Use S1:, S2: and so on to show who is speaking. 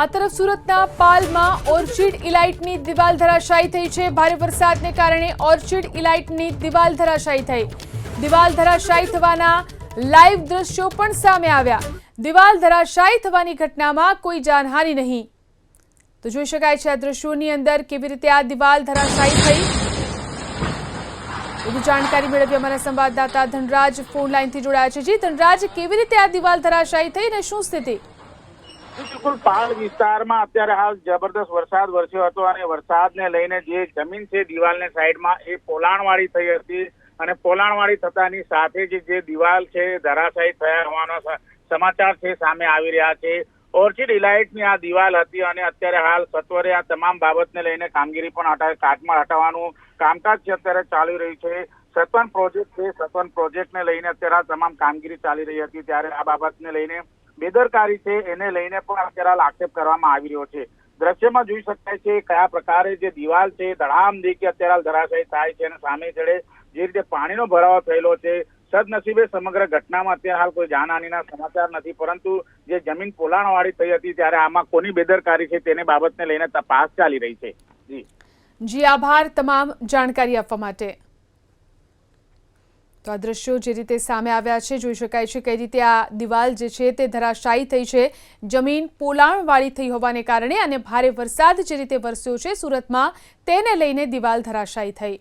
S1: આ તરફ સુરતના પાલમાં ઓર્ચિડ ઇલાઇટની દિવાલ ધરાશાયી થઈ છે. ભારે વરસાદને કારણે ઓર્ચિડ ઇલાઇટની દિવાલ ધરાશાયી થઈ. દિવાલ ધરાશાયી થવાના લાઈવ દ્રશ્યો પણ સામે આવ્યા. દિવાલ ધરાશાયી થવાની ઘટનામાં કોઈ જાનહાનિ નહીં. તો જોઈ શકાય છે આ દ્રશ્યોની અંદર કેવી રીતે આ દિવાલ ધરાશાયી થઈ? વધુ જાણકારી મેળવી અમારા સંવાદદાતા ધનરાજ ફોન લાઈનથી જોડાયા છે. જી, ધનરાજ, કેવી રીતે આ દિવાલ ધરાશાયી થઈ અને શું સ્થિતિ?
S2: બિલકુલ પાલ વિસ્તારમાં અત્યારે હાલ જબરદસ્ત વરસાદ વરસ્યો હતો અને વરસાદને લઈને જે જમીન છે દિવાલને સાઈડમાં એ પોલાણવાળી થઈ હતી અને પોલાણવાળી થતાની સાથે જ જે દિવાલ છે ધરાશાયી થયા હોવાનો સમાચાર છે સામે આવી રહ્યા છે. ઓર્ચિડ ઇલાઇટની આ દિવાલ હતી અને અત્યારે હાલ સત્વરે આ તમામ બાબતને લઈને કામગીરી પણ હટા કાટમાં હટાવવાનું કામકાજ છે અત્યારે ચાલી રહ્યું છે. સતવન પ્રોજેક્ટ છે, સતવન પ્રોજેક્ટને લઈને અત્યારે આ તમામ કામગીરી ચાલી રહી હતી. ત્યારે આ બાબતને લઈને બેદરકારી છે, એને લઈને પણ અત્યારે આક્ષેપ કરવામાં આવી રહ્યો છે. દ્રશ્યમાં જોઈ શકાય છે કયા પ્રકારે જે દિવાલ છે ધડામ દેખી અત્યારે હાલ થાય છે અને સામે છેડે જે રીતે પાણીનો ભરાવો થયેલો છે, સદનસીબે સમગ્ર ઘટનામાં અત્યારે હાલ કોઈ જાનહાનિના સમાચાર નથી. પરંતુ જે જમીન પોલાણવાળી થઈ હતી ત્યારે આમાં કોની બેદરકારી છે તેની બાબતને લઈને તપાસ ચાલી રહી છે. જી.
S1: જી, આભાર. તમામ જાણકારી આપવા માટે. તો આ દ્રશ્યો જે રીતે સામે આવ્યા છે, જોઈ શકાય છે કઈ રીતે આ દિવાલ જે છે તે ધરાશાયી થઈ છે. જમીન પોલાણવાળી થઈ હોવાને કારણે અને ભારે વરસાદ જે રીતે વરસ્યો છે સુરતમાં, તેને લઈને દિવાલ ધરાશાયી થઈ.